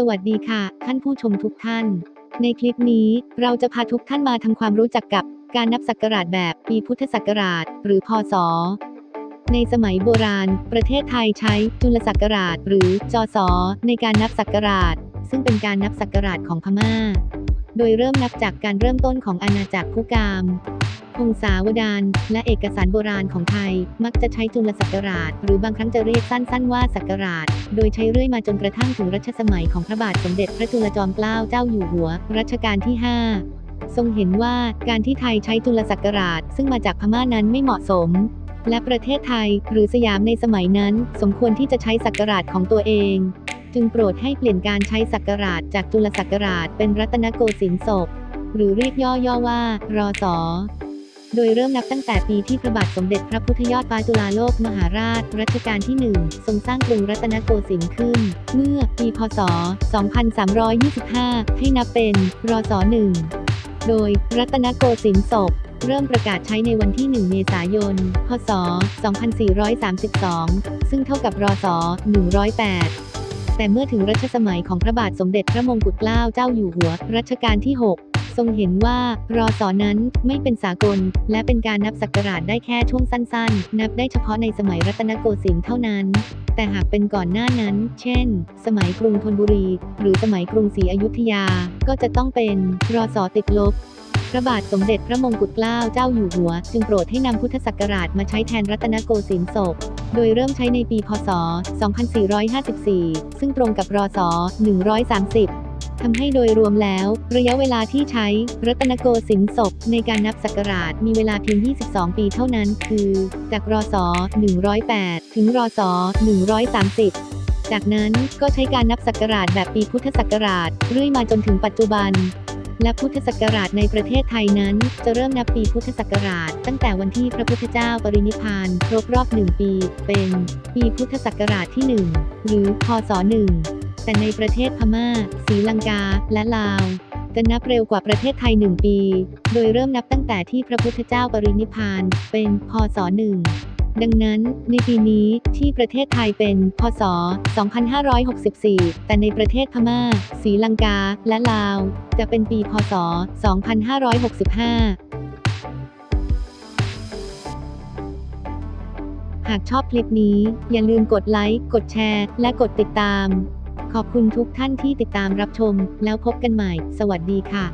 สวัสดีค่ะ ท่านผู้ชมทุกท่าน ในคลิปนี้เราจะพาทุกท่านมาทำความรู้จักกับการนับศักราชแบบปีพุทธศักราช หรือพศ ในสมัยโบราณ ประเทศไทยใช้จุลศักราช หรือจศในการนับศักราช ซึ่งเป็นการนับศักราชของพม่า โดยเริ่มนับจากการเริ่มต้นของอาณาจักรผู้กาม พงศาวดารและเอกสารโบราณของไทย มักจะใช้จุลศักราช หรือบางครั้งจะเรียกสั้นๆว่าศักราช โดยใช้เรื่อยมาจนกระทั่งถึงรัชสมัยของพระบาทสมเด็จพระจุลจอมเกล้าเจ้าอยู่หัว รัชกาลที่ 5 ทรงเห็นว่าการที่ไทยใช้จุลศักราช ซึ่งมาจากพม่านั้นไม่เหมาะสม และประเทศไทยหรือสยามในสมัยนั้น สมควรที่จะใช้ศักราชของตัวเองจึงโปรดให้เปลี่ยนการใช้ศักราชจากจุลศักราชเป็นรัตนโกสินทร์ศกหรือเรียกย่อๆว่ารอสอ โดยเริ่มนับตั้งแต่ปีที่พระบาทสมเด็จพระพุทธยอดฟ้าจุฬาโลกมหาราช รัชกาลที่ 1 ทรงสร้างกรุงรัตนโกสินทร์ขึ้น เมื่อปีพศ 2325 ให้นับเป็นรศ1โดยรัตนโกสินทร์ศกเริ่มประกาศใช้ในวันที่ 1 เมษายน พศ 2432 ซึ่งเท่ากับรศ 108 แต่เมื่อถึงรัชสมัยของพระบาทสมเด็จพระมงกุฎเกล้าเจ้าอยู่หัว รัชกาลที่ 6 ทรงเห็นว่ารอสอนั้นไม่เป็นสากล และเป็นการนับศักราชได้แค่ช่วงสั้นๆ นับได้เฉพาะในสมัยรัตนโกสินทร์เท่านั้น แต่หากเป็นก่อนหน้านั้น เช่น สมัยกรุงธนบุรี หรือสมัยกรุงศรีอยุธยา ก็จะต้องเป็นรอสอติดลบพระบาทสมเด็จพระมงกุฎเกล้าเจ้าอยู่หัว จึงโปรดให้นำพุทธศักราชมาใช้แทนรัตนโกสินทร์ศก โดยเริ่มใช้ในปี พศ 2454 ซึ่งตรงกับรศ 130 ทำให้โดยรวมแล้ว ระยะเวลาที่ใช้รัตนโกสินทร์ศกในการนับศักราชมีเวลาเพียง 22 ปีเท่านั้น คือ จากรศ108 ถึงรศ130จากนั้นก็ใช้การนับศักราชแบบปีพุทธศักราชเรื่อยมาจนถึงปัจจุบัน และพุทธศักราชในประเทศไทยนั้น จะเริ่มนับปีพุทธศักราช ตั้งแต่วันที่พระพุทธเจ้าปรินิพพานครบรอบหนึ่งปี เป็น ปีพุทธศักราชที่ 1 หรือพศ1 แต่ในประเทศพม่าศรีลังกา และลาว จะนับเร็วกว่าประเทศไทย 1 ปี โดยเริ่มนับตั้งแต่ที่พระพุทธเจ้าปรินิพานเป็นพศ1ดังนั้นในปีนี้ที่ประเทศไทยเป็น พศ 2564 แต่ในประเทศพม่าศรีลังกา และลาว จะเป็นปี พศ 2565หากชอบคลิปนี้ อย่าลืมกดไลค์ กดแชร์ และกดติดตาม ขอบคุณทุกท่านที่ติดตามรับชม แล้วพบกันใหม่ สวัสดีค่ะ